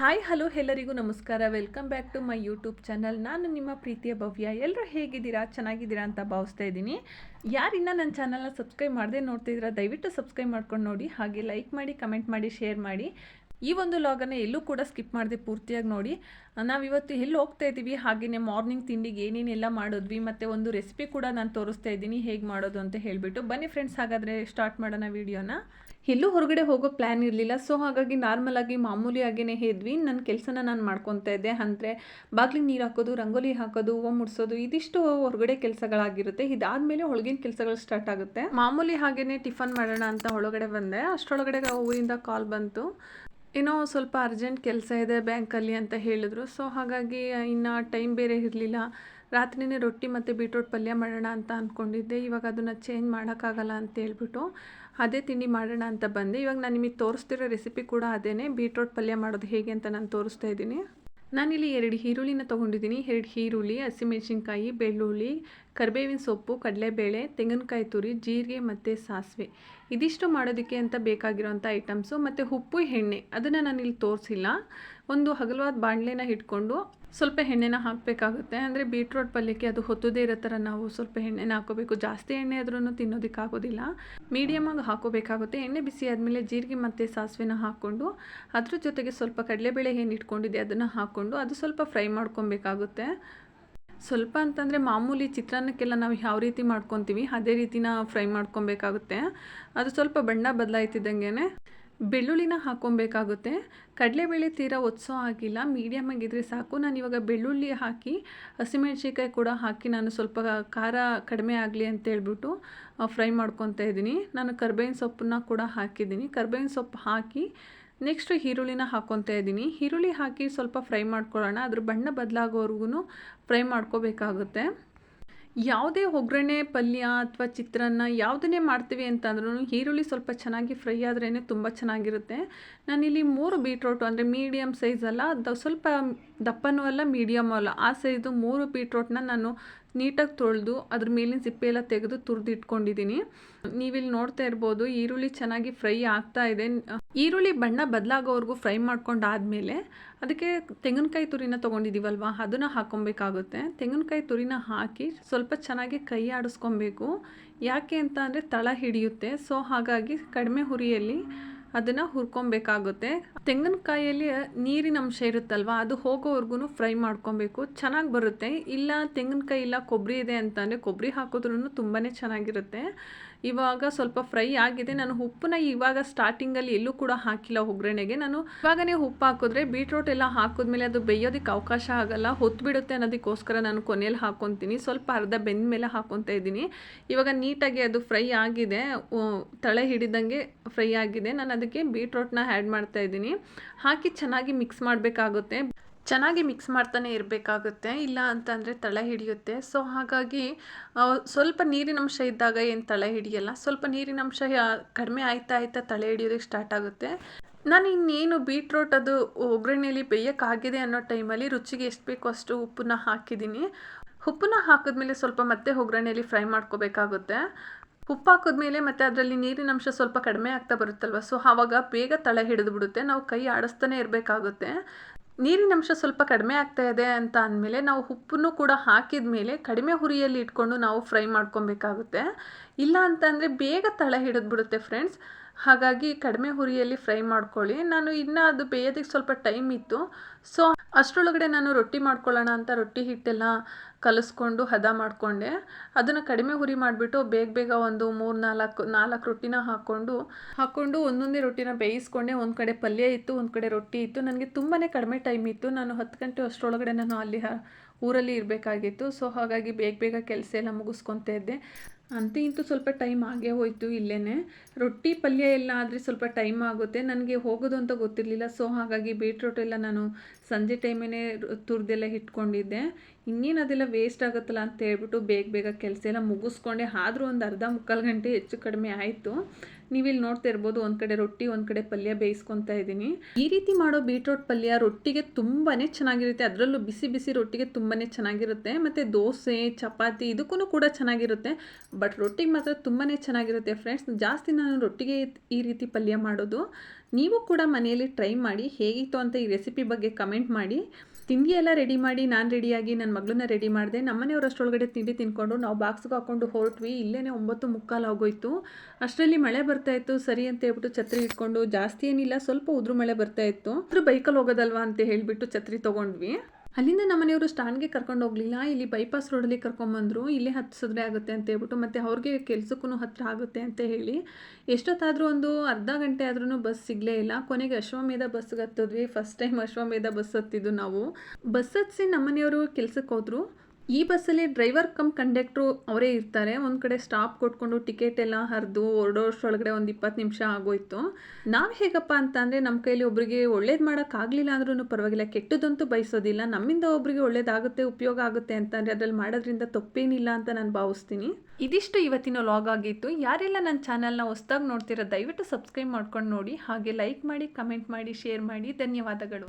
Hi hello ಎಲ್ಲರಿಗೂ ನಮಸ್ಕಾರ. Welcome back to my YouTube channel ನಾನು ನಿಮ್ಮ ಪ್ರೀತಿಯ ಭವ್ಯ. ಎಲ್ಲರೂ ಹೇಗಿದ್ದೀರಾ? ಚೆನ್ನಾಗಿದ್ದೀರಾ ಅಂತ ಭಾವಿಸ್ತಾ ಇದ್ದೀನಿ. ಯಾರಿನ್ನ ನನ್ನ ಚಾನಲ್ನ ಸಬ್ಸ್ಕ್ರೈಬ್ ಮಾಡದೆ ನೋಡ್ತಿದ್ದೀರಾ, ದಯವಿಟ್ಟು ಸಬ್ಸ್ಕ್ರೈಬ್ ಮಾಡ್ಕೊಂಡು ನೋಡಿ. ಹಾಗೆ ಲೈಕ್ ಮಾಡಿ ಕಮೆಂಟ್ ಮಾಡಿ ಶೇರ್ ಮಾಡಿ. ಈ ಒಂದು ಲಾಗನ್ನು ಎಲ್ಲೂ ಕೂಡ ಸ್ಕಿಪ್ ಮಾಡದೆ ಪೂರ್ತಿಯಾಗಿ ನೋಡಿ. ನಾವಿವತ್ತು ಎಲ್ಲಿ ಹೋಗ್ತಾ ಇದ್ದೀವಿ? ಹಾಗೆಯೇ ಮಾರ್ನಿಂಗ್ ತಿಂಡಿಗೆ ಏನೇನೆಲ್ಲ ಮಾಡಿದ್ವಿ? ಮತ್ತು ಒಂದು ರೆಸಿಪಿ ಕೂಡ ನಾನು ತೋರಿಸ್ತಾ ಇದ್ದೀನಿ. ಹೇಗೆ ಮಾಡೋದು ಅಂತ ಹೇಳಿಬಿಟ್ಟು. ಬನ್ನಿ ಫ್ರೆಂಡ್ಸ್ ಹಾಗಾದರೆ ಸ್ಟಾರ್ಟ್ ಮಾಡೋಣ ವಿಡಿಯೋನ ಎಲ್ಲೂ ಹೊರಗಡೆ ಹೋಗೋ ಪ್ಲ್ಯಾನ್ ಇರಲಿಲ್ಲ. ಸೊ ಹಾಗಾಗಿ ನಾರ್ಮಲ್ ಆಗಿ, ಮಾಮೂಲಿ ಆಗೇನೆ ಇದ್ವಿ ನನ್ನ ಕೆಲಸನ ನಾನು ಮಾಡ್ಕೊತಾ ಇದ್ದೆ. ಅಂದರೆ ಬಾಗಿಲಿಗೆ ನೀರು ಹಾಕೋದು, ರಂಗೋಲಿ ಹಾಕೋದು, ಹೂವು ಮುಡಿಸೋದು, ಇದಿಷ್ಟು ಹೊರಗಡೆ ಕೆಲಸಗಳಾಗಿರುತ್ತೆ. ಇದಾದಮೇಲೆ ಒಳಗಿನ ಕೆಲಸಗಳು ಸ್ಟಾರ್ಟ್ ಆಗುತ್ತೆ. ಮಾಮೂಲಿ ಹಾಗೇನೆ ಟಿಫನ್ ಮಾಡೋಣ ಅಂತ ಒಳಗಡೆ ಬಂದೆ. ಅಷ್ಟರೊಳಗಡೆ ಊರಿಂದ ಕಾಲ್ ಬಂತು. ಏನೋ ಸ್ವಲ್ಪ ಅರ್ಜೆಂಟ್ ಕೆಲಸ ಇದೆ ಬ್ಯಾಂಕಲ್ಲಿ ಅಂತ ಹೇಳಿದ್ರು. ಸೊ ಹಾಗಾಗಿ ಇನ್ನು ಟೈಮ್ ಬೇರೆ ಇರಲಿಲ್ಲ. ರಾತ್ರಿನೇ ರೊಟ್ಟಿ ಮತ್ತು ಬೀಟ್ರೋಟ್ ಪಲ್ಯ ಮಾಡೋಣ ಅಂತ ಅಂದ್ಕೊಂಡಿದ್ದೆ ಇವಾಗ ಅದನ್ನು ಚೇಂಜ್ ಮಾಡೋಕ್ಕಾಗಲ್ಲ ಅಂತ ಹೇಳ್ಬಿಟ್ಟು ಅದೇ ತಿಂಡಿ ಮಾಡೋಣ ಅಂತ ಬಂದೆ. ಇವಾಗ ನಾನು ನಿಮಗೆ ತೋರಿಸ್ತಿರೋ ರೆಸಿಪಿ ಕೂಡ ಅದೇ ಬೀಟ್ರೋಟ್ ಪಲ್ಯ ಮಾಡೋದು ಹೇಗೆ ಅಂತ ನಾನು ತೋರಿಸ್ತಾ ಇದ್ದೀನಿ. ನಾನಿಲ್ಲಿ ಎರಡು ಈರುಳ್ಳಿನ ತೊಗೊಂಡಿದ್ದೀನಿ. ಎರಡು ಈರುಳ್ಳಿ, ಹಸಿಮೆಣಸಿನ್ಕಾಯಿ, ಬೆಳ್ಳುಳ್ಳಿ ಕರಿಬೇವಿನ ಸೊಪ್ಪು, ಕಡಲೆಬೇಳೆ, ತೆಂಗಿನಕಾಯಿ ತುರಿ, ಜೀರಿಗೆ ಮತ್ತು ಸಾಸಿವೆ. ಇದಿಷ್ಟು ಮಾಡೋದಕ್ಕೆ ಅಂತ ಬೇಕಾಗಿರೋಂಥ ಐಟಮ್ಸು ಮತ್ತು ಉಪ್ಪು, ಎಣ್ಣೆ ಅದನ್ನು ಇಲ್ಲಿ ತೋರಿಸಿಲ್ಲ. ಒಂದು ಹಗಲವಾದ ಬಾಣಲೆನ ಇಟ್ಕೊಂಡು ಸ್ವಲ್ಪ ಎಣ್ಣೆನ ಹಾಕಬೇಕಾಗುತ್ತೆ. ಅಂದರೆ ಬೀಟ್ರೋಟ್ ಪಲ್ಯಕ್ಕೆ ಅದು ಹೊತ್ತದೇ ಇರೋ ಥರ ನಾವು ಸ್ವಲ್ಪ ಎಣ್ಣೆನ ಹಾಕೋಬೇಕು ಜಾಸ್ತಿ ಎಣ್ಣೆ ಆದ್ರೂ ತಿನ್ನೋದಕ್ಕಾಗೋದಿಲ್ಲ ಮೀಡಿಯಮಾಗಿ ಹಾಕೋಬೇಕಾಗುತ್ತೆ ಎಣ್ಣೆ ಬಿಸಿ ಆದಮೇಲೆ ಜೀರಿಗೆ ಮತ್ತು ಸಾಸಿವೆನ ಹಾಕ್ಕೊಂಡು ಅದ್ರ ಜೊತೆಗೆ ಸ್ವಲ್ಪ ಕಡಲೆಬೇಳೆ ಏನು ಇಟ್ಕೊಂಡಿದೆ ಅದನ್ನು ಹಾಕ್ಕೊಂಡು ಅದು ಸ್ವಲ್ಪ ಫ್ರೈ ಮಾಡ್ಕೊಬೇಕಾಗುತ್ತೆ. ಸ್ವಲ್ಪ ಅಂತಂದರೆ ಮಾಮೂಲಿ ಚಿತ್ರಾನ್ನಕ್ಕೆಲ್ಲ ನಾವು ಯಾವ ರೀತಿ ಮಾಡ್ಕೊತೀವಿ, ಅದೇ ರೀತಿನ ಫ್ರೈ ಮಾಡ್ಕೊಬೇಕಾಗುತ್ತೆ. ಅದು ಸ್ವಲ್ಪ ಬಣ್ಣ ಬದಲಾಯ್ತಿದ್ದಂಗೆ ಬೆಳ್ಳುಳ್ಳಿನ ಹಾಕ್ಕೊಬೇಕಾಗುತ್ತೆ ಕಡಲೆಬೇಳೆ ತೀರಾ ಒತ್ಸೋ ಆಗಿಲ್ಲ ಮೀಡಿಯಮ್ ಆಗಿದ್ದರೆ ಸಾಕು. ನಾನು ಇವಾಗ ಬೆಳ್ಳುಳ್ಳಿ ಹಾಕಿ, ಹಸಿಮೆಣ್ಸಿನ್ಕಾಯಿ ಕೂಡ ಹಾಕಿ ನಾನು ಸ್ವಲ್ಪ ಖಾರ ಕಡಿಮೆ ಆಗಲಿ ಅಂತ ಹೇಳ್ಬಿಟ್ಟು ಫ್ರೈ ಮಾಡ್ಕೊತಾ ಇದ್ದೀನಿ. ನಾನು ಕರ್ಬೇವಿನ ಸೊಪ್ಪನ್ನ ಕೂಡ ಹಾಕಿದ್ದೀನಿ. ಕರ್ಬೇವಿನ ಸೊಪ್ಪು ಹಾಕಿ ನೆಕ್ಸ್ಟು ಈರುಳ್ಳಿನ ಹಾಕ್ಕೊತಾ ಇದ್ದೀನಿ. ಈರುಳ್ಳಿ ಹಾಕಿ ಸ್ವಲ್ಪ ಫ್ರೈ ಮಾಡ್ಕೊಳ್ಳೋಣ. ಅದ್ರ ಬಣ್ಣ ಬದಲಾಗೋವರೆಗೂ ಫ್ರೈ ಮಾಡ್ಕೋಬೇಕಾಗುತ್ತೆ. ಯಾವುದೇ ಒಗ್ಗರಣೆ, ಪಲ್ಯ ಅಥವಾ ಚಿತ್ರಾನ್ನ ಯಾವುದನ್ನೇ ಮಾಡ್ತೀವಿ ಅಂತಂದ್ರೂ ಈರುಳ್ಳಿ ಸ್ವಲ್ಪ ಚೆನ್ನಾಗಿ ಫ್ರೈ ಆದ್ರೇ ತುಂಬ ಚೆನ್ನಾಗಿರುತ್ತೆ. ನಾನಿಲ್ಲಿ ಮೂರು ಬೀಟ್ರೋಟು ಅಂದರೆ ಮೀಡಿಯಮ್ ಸೈಜ್ ಅಲ್ಲ ಅದು ಸ್ವಲ್ಪ ದಪ್ಪನೂ ಅಲ್ಲ, ಮೀಡಿಯಮ್ ಅಲ್ಲ. ಆ ಸೈಜು ಮೂರು ಬೀಟ್ರೋಟ್ನ ನಾನು ನೀಟಾಗಿ ತೊಳೆದು ಅದ್ರ ಮೇಲಿನ ಸಿಪ್ಪೆ ಎಲ್ಲ ತೆಗೆದು ತುರಿದು ಇಟ್ಕೊಂಡಿದ್ದೀನಿ. ನೀವಿಲ್ಲಿ ನೋಡ್ತಾ ಇರ್ಬೋದು, ಈರುಳ್ಳಿ ಚೆನ್ನಾಗಿ ಫ್ರೈ ಆಗ್ತಾ ಇದೆ. ಈರುಳ್ಳಿ ಬಣ್ಣ ಬದಲಾಗೋವರೆಗೂ ಫ್ರೈ ಮಾಡ್ಕೊಂಡಾದಮೇಲೆ ಅದಕ್ಕೆ ತೆಂಗಿನಕಾಯಿ ತುರಿನ ತೊಗೊಂಡಿದ್ದೀವಲ್ವ ಅದನ್ನು ಹಾಕ್ಕೊಬೇಕಾಗುತ್ತೆ. ತೆಂಗಿನಕಾಯಿ ತುರಿನ ಹಾಕಿ ಸ್ವಲ್ಪ ಚೆನ್ನಾಗಿ ಕೈ ಆಡಿಸ್ಕೊಬೇಕು. ಯಾಕೆ ಅಂತ ಅಂದರೆ ತಳ ಹಿಡಿಯುತ್ತೆ. ಸೊ ಹಾಗಾಗಿ ಕಡಿಮೆ ಹುರಿಯಲ್ಲಿ ಅದನ್ನು ಹುರ್ಕೊಬೇಕಾಗುತ್ತೆ. ತೆಂಗಿನಕಾಯಲ್ಲಿ ನೀರಿನ ಅಂಶ ಇರುತ್ತಲ್ವ, ಅದು ಹೋಗೋವರೆಗೂ ಫ್ರೈ ಮಾಡ್ಕೊಬೇಕು. ಚೆನ್ನಾಗಿ ಬರುತ್ತೆ. ಇಲ್ಲ ತೆಂಗಿನಕಾಯಿ ಇಲ್ಲ ಕೊಬ್ಬರಿ ಇದೆ ಅಂತಂದರೆ ಕೊಬ್ಬರಿ ಹಾಕಿದ್ರೂ ತುಂಬಾ ಚೆನ್ನಾಗಿರುತ್ತೆ. ಇವಾಗ ಸ್ವಲ್ಪ ಫ್ರೈ ಆಗಿದೆ. ನಾನು ಉಪ್ಪನ್ನ ಇವಾಗ ಸ್ಟಾರ್ಟಿಂಗಲ್ಲಿ ಎಲ್ಲೂ ಕೂಡ ಹಾಕಿಲ್ಲ ಒಗ್ಗರಣೆಗೆ. ನಾನು ಇವಾಗನೇ ಉಪ್ಪು ಹಾಕಿದ್ರೆ ಬೀಟ್ರೋಟ್ ಎಲ್ಲ ಹಾಕಿದ್ಮೇಲೆ ಅದು ಬೇಯೋದಕ್ಕೆ ಅವಕಾಶ ಆಗಲ್ಲ. ಹೊತ್ತು ಬಿಡುತ್ತೆ ಅನ್ನೋದಕ್ಕೋಸ್ಕರ ನಾನು ಕೊನೆಯಲ್ಲಿ ಹಾಕ್ಕೊತೀನಿ ಸ್ವಲ್ಪ ಅರ್ಧ ಬೆಂದ ಮೇಲೆ ಹಾಕೊತಾ ಇದ್ದೀನಿ. ಇವಾಗ ನೀಟಾಗಿ ಅದು ಫ್ರೈ ಆಗಿದೆ. ತಳೆ ಹಿಡಿದಂಗೆ ಫ್ರೈ ಆಗಿದೆ. ನಾನು ಅದಕ್ಕೆ ಬೀಟ್ರೋಟ್ನ ಆ್ಯಡ್ ಮಾಡ್ತಾ ಇದ್ದೀನಿ. ಹಾಕಿ ಚೆನ್ನಾಗಿ ಮಿಕ್ಸ್ ಮಾಡಬೇಕಾಗುತ್ತೆ. ಚೆನ್ನಾಗಿ ಮಿಕ್ಸ್ ಮಾಡ್ತಾನೆ ಇರಬೇಕಾಗುತ್ತೆ, ಇಲ್ಲ ಅಂತಂದರೆ ತಳ ಹಿಡಿಯುತ್ತೆ. ಸೊ ಹಾಗಾಗಿ ಸ್ವಲ್ಪ ನೀರಿನಂಶ ಇದ್ದಾಗ ಏನು ತಳ ಹಿಡಿಯಲ್ಲ, ಸ್ವಲ್ಪ ನೀರಿನಂಶ ಕಡಿಮೆ ಆಯ್ತಾ ಆಯ್ತಾ ತಳೆ ಹಿಡಿಯೋದಕ್ಕೆ ಸ್ಟಾರ್ಟ್ ಆಗುತ್ತೆ. ನಾನು ಇನ್ನೇನು ಬೀಟ್ರೋಟ್ ಅದು ಒಗ್ಗರಣೆಯಲ್ಲಿ ಬೇಯೋಕ್ಕಾಗಿದೆ ಅನ್ನೋ ಟೈಮಲ್ಲಿ ರುಚಿಗೆ ಎಷ್ಟು ಬೇಕೋ ಅಷ್ಟು ಉಪ್ಪನ್ನ ಹಾಕಿದ್ದೀನಿ. ಉಪ್ಪನ್ನ ಹಾಕಿದ್ಮೇಲೆ ಸ್ವಲ್ಪ ಮತ್ತೆ ಒಗ್ಗರಣೆಯಲ್ಲಿ ಫ್ರೈ ಮಾಡ್ಕೋಬೇಕಾಗುತ್ತೆ. ಉಪ್ಪು ಹಾಕಿದ್ಮೇಲೆ ಮತ್ತು ಅದರಲ್ಲಿ ನೀರಿನ ಅಂಶ ಸ್ವಲ್ಪ ಕಡಿಮೆ ಆಗ್ತಾ ಬರುತ್ತಲ್ವ ಸೊ ಆವಾಗ ಬೇಗ ತಳ ಹಿಡಿದು ಬಿಡುತ್ತೆ. ನಾವು ಕೈ ಆಡಿಸ್ತಾನೆ ಇರಬೇಕಾಗುತ್ತೆ. ನೀರಿನ ಅಂಶ ಸ್ವಲ್ಪ ಕಡಿಮೆ ಆಗ್ತಾ ಇದೆ ಅಂತ ಅಂದಮೇಲೆ ನಾವು ಉಪ್ಪನ್ನು ಕೂಡ ಹಾಕಿದ ಮೇಲೆ ಕಡಿಮೆ ಹುರಿಯಲ್ಲಿ ಇಟ್ಕೊಂಡು ನಾವು ಫ್ರೈ ಮಾಡ್ಕೊಬೇಕಾಗುತ್ತೆ. ಇಲ್ಲ ಅಂತಂದರೆ ಬೇಗ ತಳ ಹಿಡಿದ್ಬಿಡುತ್ತೆ ಫ್ರೆಂಡ್ಸ್ ಹಾಗಾಗಿ ಕಡಿಮೆ ಹುರಿಯಲ್ಲಿ ಫ್ರೈ ಮಾಡ್ಕೊಳ್ಳಿ. ನಾನು ಇನ್ನು ಅದು ಬೇಯೋದಕ್ಕೆ ಸ್ವಲ್ಪ ಟೈಮ್ ಇತ್ತು. ಸೊ, ಅಷ್ಟರೊಳಗಡೆ ನಾನು ರೊಟ್ಟಿ ಮಾಡ್ಕೊಳ್ಳೋಣ ಅಂತ ರೊಟ್ಟಿ ಹಿಟ್ಟೆಲ್ಲ ಕಲಿಸ್ಕೊಂಡು ಹದ ಮಾಡಿಕೊಂಡೆ. ಅದನ್ನು ಕಡಿಮೆ ಹುರಿ ಮಾಡಿಬಿಟ್ಟು ಬೇಗ ಬೇಗ ಒಂದು ಮೂರು ನಾಲ್ಕು ನಾಲ್ಕು ರೊಟ್ಟಿನ ಹಾಕ್ಕೊಂಡು ಹಾಕ್ಕೊಂಡು ಒಂದೊಂದೇ ರೊಟ್ಟಿನ ಬೇಯಿಸ್ಕೊಂಡೆ. ಒಂದು ಕಡೆ ಪಲ್ಯ ಇತ್ತು, ಒಂದು ಕಡೆ ರೊಟ್ಟಿ ಇತ್ತು. ನನಗೆ ತುಂಬಾ ಕಡಿಮೆ ಟೈಮ್ ಇತ್ತು. ನಾನು ಹತ್ತು ಗಂಟೆ ಅಷ್ಟರೊಳಗಡೆ ನಾನು ಅಲ್ಲಿ ಊರಲ್ಲಿ ಇರಬೇಕಾಗಿತ್ತು. ಸೊ, ಹಾಗಾಗಿ ಬೇಗ ಬೇಗ ಕೆಲಸ ಎಲ್ಲ ಮುಗಿಸ್ಕೊತಾ ಇದ್ದೆ. ಅಂತೂ ಇಂತೂ ಸ್ವಲ್ಪ ಟೈಮ್ ಆಗೇ ಹೋಯಿತು ಇಲ್ಲೇ ರೊಟ್ಟಿ ಪಲ್ಯ ಎಲ್ಲ ಆದರೆ ಸ್ವಲ್ಪ ಟೈಮ್ ಆಗುತ್ತೆ. ನನಗೆ ಹೋಗೋದು ಅಂತ ಗೊತ್ತಿರಲಿಲ್ಲ. ಸೊ ಹಾಗಾಗಿ ಬೀಟ್ರೂಟ್ ಎಲ್ಲ ನಾನು ಸಂಜೆ ಟೈಮೇ ತುರ್ದೆಲ್ಲ ಇಟ್ಕೊಂಡಿದ್ದೆ ಇನ್ನೇನು ಅದೆಲ್ಲ ವೇಸ್ಟ್ ಆಗುತ್ತಲ್ಲ ಅಂತ ಹೇಳ್ಬಿಟ್ಟು ಬೇಗ ಬೇಗ ಕೆಲಸ ಎಲ್ಲ ಮುಗಿಸ್ಕೊಂಡೆ. ಆದರೂ ಒಂದು ಅರ್ಧ ಮುಕ್ಕಾಲು ಗಂಟೆ ಹೆಚ್ಚು ಕಡಿಮೆ ಆಯಿತು. ನೀವಿಲ್ಲಿ ನೋಡ್ತಾ ಇರ್ಬೋದು, ಒಂದು ಕಡೆ ರೊಟ್ಟಿ, ಒಂದು ಕಡೆ ಪಲ್ಯ ಬೇಯಿಸ್ಕೊತಾ ಇದ್ದೀನಿ. ಈ ರೀತಿ ಮಾಡೋ ಬೀಟ್ರೋಟ್ ಪಲ್ಯ ರೊಟ್ಟಿಗೆ ತುಂಬಾ ಚೆನ್ನಾಗಿರುತ್ತೆ. ಅದರಲ್ಲೂ ಬಿಸಿ ಬಿಸಿ ರೊಟ್ಟಿಗೆ ತುಂಬಾ ಚೆನ್ನಾಗಿರುತ್ತೆ. ಮತ್ತು ದೋಸೆ, ಚಪಾತಿ ಇದಕ್ಕೂ ಕೂಡ ಚೆನ್ನಾಗಿರುತ್ತೆ. ಬಟ್ ರೊಟ್ಟಿಗೆ ಮಾತ್ರ ತುಂಬಾ ಚೆನ್ನಾಗಿರುತ್ತೆ ಫ್ರೆಂಡ್ಸ್. ಜಾಸ್ತಿ ನಾನು ರೊಟ್ಟಿಗೆ ಈ ರೀತಿ ಪಲ್ಯ ಮಾಡೋದು. ನೀವು ಕೂಡ ಮನೆಯಲ್ಲಿ ಟ್ರೈ ಮಾಡಿ ಹೇಗಿತ್ತು ಅಂತ ಈ ರೆಸಿಪಿ ಬಗ್ಗೆ ಕಮೆಂಟ್ ಮಾಡಿ. ತಿಂಡಿ ಎಲ್ಲ ರೆಡಿ ಮಾಡಿ ನಾನು ರೆಡಿಯಾಗಿ ನನ್ನ ಮಗಳನ್ನ ರೆಡಿ ಮಾಡಿದೆ. ನಮ್ಮನೆಯವ್ರು ಅಷ್ಟರೊಳಗಡೆ ತಿಂಡಿ ತಿನ್ಕೊಂಡು ನಾವು ಬಾಕ್ಸ್ಗೆ ಹಾಕ್ಕೊಂಡು ಹೊರಟ್ವಿ. ಇಲ್ಲೇ ಒಂಬತ್ತು ಮುಕ್ಕಾಲು ಆಗೋಯ್ತು. ಅಷ್ಟರಲ್ಲಿ ಮಳೆ ಬರ್ತಾ ಇತ್ತು. ಸರಿ ಅಂತ ಹೇಳ್ಬಿಟ್ಟು ಛತ್ರಿ ಇಟ್ಕೊಂಡು ಜಾಸ್ತಿ ಏನಿಲ್ಲ. ಸ್ವಲ್ಪ ಉದ್ರು ಮಳೆ ಬರ್ತಾ ಇತ್ತು. ಅದ್ರ ಬೈಕಲ್ಲಿ ಹೋಗೋದಲ್ವಾ ಅಂತ ಹೇಳಿಬಿಟ್ಟು ಛತ್ರಿ ತೊಗೊಂಡ್ವಿ. ಅಲ್ಲಿಂದ ನಮ್ಮನೆಯವರು ಸ್ಟ್ಯಾಂಡ್ಗೆ ಕರ್ಕೊಂಡು ಹೋಗಲಿಲ್ಲ. ಇಲ್ಲಿ ಬೈಪಾಸ್ ರೋಡಲ್ಲಿ ಕರ್ಕೊಂಬಂದರು. ಇಲ್ಲೇ ಹತ್ತಿಸಿದ್ರೆ ಆಗುತ್ತೆ ಅಂತ ಹೇಳ್ಬಿಟ್ಟು ಮತ್ತು ಅವ್ರಿಗೆ ಕೆಲಸಕ್ಕೂ ಹತ್ತಿರ ಆಗುತ್ತೆ ಅಂತ ಹೇಳಿ. ಎಷ್ಟೊತ್ತಾದರೂ ಒಂದು ಅರ್ಧ ಗಂಟೆ ಆದ್ರೂ ಬಸ್ ಸಿಗಲೇ ಇಲ್ಲ. ಕೊನೆಗೆ ಅಶ್ವಮೇಧ ಬಸ್ಗೆ ಹತ್ತಿದ್ವಿ. ಫಸ್ಟ್ ಟೈಮ್ ಅಶ್ವಮೇಧ ಬಸ್ ಹತ್ತಿದ್ದು ನಾವು. ಬಸ್ ಹತ್ತಿಸಿ ನಮ್ಮನೆಯವರು ಕೆಲಸಕ್ಕೆ ಹೋದರು. ಈ ಬಸ್ಸಲ್ಲಿ ಡ್ರೈವರ್ ಕಮ್ ಕಂಡಕ್ಟ್ರು ಅವರೇ ಇರ್ತಾರೆ. ಒಂದು ಕಡೆ ಸ್ಟಾಪ್ ಕೊಟ್ಕೊಂಡು ಟಿಕೆಟ್ ಎಲ್ಲ ಹರಿದು ಹೊರಡೋಷ್ಟೊಳಗಡೆ ಒಂದು ಇಪ್ಪತ್ತು ನಿಮಿಷ ಆಗೋಯ್ತು. ನಾವು ಹೇಗಪ್ಪ ಅಂತ ಅಂದರೆ ನಮ್ಮ ಕೈಯಲ್ಲಿ ಒಬ್ರಿಗೆ ಒಳ್ಳೇದು ಮಾಡೋಕ್ಕಾಗಲಿಲ್ಲ ಅಂದ್ರೂ ಪರವಾಗಿಲ್ಲ. ಕೆಟ್ಟದಂತೂ ಬಯಸೋದಿಲ್ಲ. ನಮ್ಮಿಂದ ಒಬ್ರಿಗೆ ಒಳ್ಳೇದಾಗುತ್ತೆ, ಉಪಯೋಗ ಆಗುತ್ತೆ ಅಂತಂದರೆ ಅದ್ರಲ್ಲಿ ಮಾಡೋದ್ರಿಂದ ತಪ್ಪೇನಿಲ್ಲ ಅಂತ ನಾನು ಭಾವಿಸ್ತೀನಿ. ಇದಿಷ್ಟು ಇವತ್ತಿನ ಲಾಗ್ ಆಗಿತ್ತು. ಯಾರೆಲ್ಲ ನನ್ನ ಚಾನಲ್ನ ಹೊಸ್ದಾಗಿ ನೋಡ್ತೀರಾ ದಯವಿಟ್ಟು ಸಬ್ಸ್ಕ್ರೈಬ್ ಮಾಡ್ಕೊಂಡು ನೋಡಿ. ಹಾಗೆ ಲೈಕ್ ಮಾಡಿ, ಕಮೆಂಟ್ ಮಾಡಿ, ಶೇರ್ ಮಾಡಿ. ಧನ್ಯವಾದಗಳು.